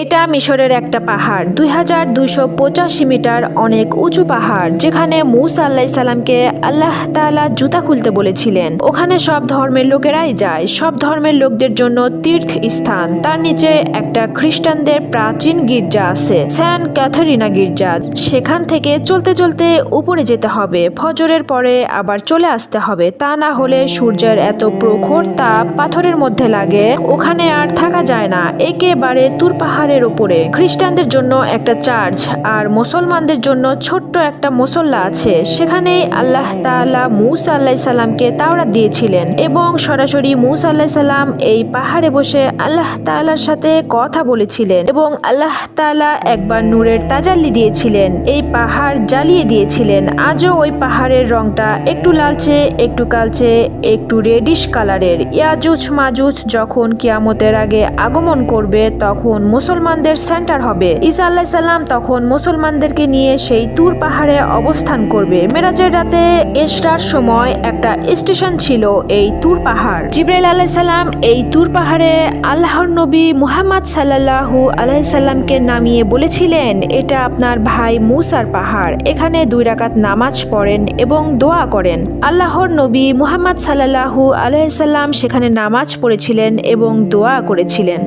এটা মিশরের একটা পাহাড়, দুই হাজার দুইশো পঁচাশি মিটার অনেক উঁচু পাহাড়, যেখানে মুসা আল্লাহ সাল্লামকে আল্লাহ তালা জুতা খুলতে বলেছিলেন। ওখানে সব ধর্মের লোকেরাই যায়, সব ধর্মের লোকদের জন্য তীর্থ স্থান। তার নিচে একটা খ্রিস্টানদের প্রাচীন গির্জা আছে স্যান ক্যাথরিনা গির্জা। সেখান থেকে চলতে চলতে উপরে যেতে হবে, ফজরের পরে আবার চলে আসতে হবে। তা না হলে সূর্যের এত প্রখর তাপ পাথরের মধ্যে লাগে, ওখানে আর থাকা যায় না। একেবারে তুর পাহাড়ের উপরে। খ্রিস্টানদের জন্য একটা চার্চ আর মুসলমানদের জন্য ছোট্ট একটা মুসল্লা আছে। সেখানেই আল্লাহ তাআলা মুসা আল্লাহ সাল্লামকে তাওরাত দিয়েছিলেন এবং সরাসরি মুসা আল্লাহ সাল্লাম এই পাহাড়ে বসে আল্লাহ তাআলার সাথে কথা বলেছিলেন এবং আল্লাহ তাআলা একবার নূরের তাজাল্লি দিয়েছিলেন, এই পাহাড় জ্বালিয়ে দিয়েছিলেন। আজও ওই পাহাড়ের রংটা একটু লালচে, একটু কালচে, একটু রেডিশ কালারের। ইয়াজুজ মাজুজ যখন কিয়ামতের আগে আগমন করবে, তখন মুসলমানদের সেন্টার হবে। ঈসা আল্লাহ সাল্লাম তখন মুসলমানদেরকে নিয়ে সেই তুর পাহাড়ে অবস্থান করবে। মেরাজের রাতে এসরার সময় একটা স্টেশন ছিল এই তুর পাহাড়। জিব্রাইল আলাহ সাল্লাম এই তুর পাহাড়ে আল্লাহর নবী মুহাম্মদ সাল্লাহু সাল্লাল্লাহু আলাইসাল্লামকে নামিয়ে বলেছিলেন, এটা আপনার ভাই মুসার পাহাড়। এখানে দুই রাকাত নামাজ পড়েন এবং দোয়া করেন। আল্লাহর নবী মুহাম্মদ সাল্লাল্লাহু আলাইসাল্লাম সেখানে নামাজ পড়েছিলেন এবং দোয়া করেছিলেন।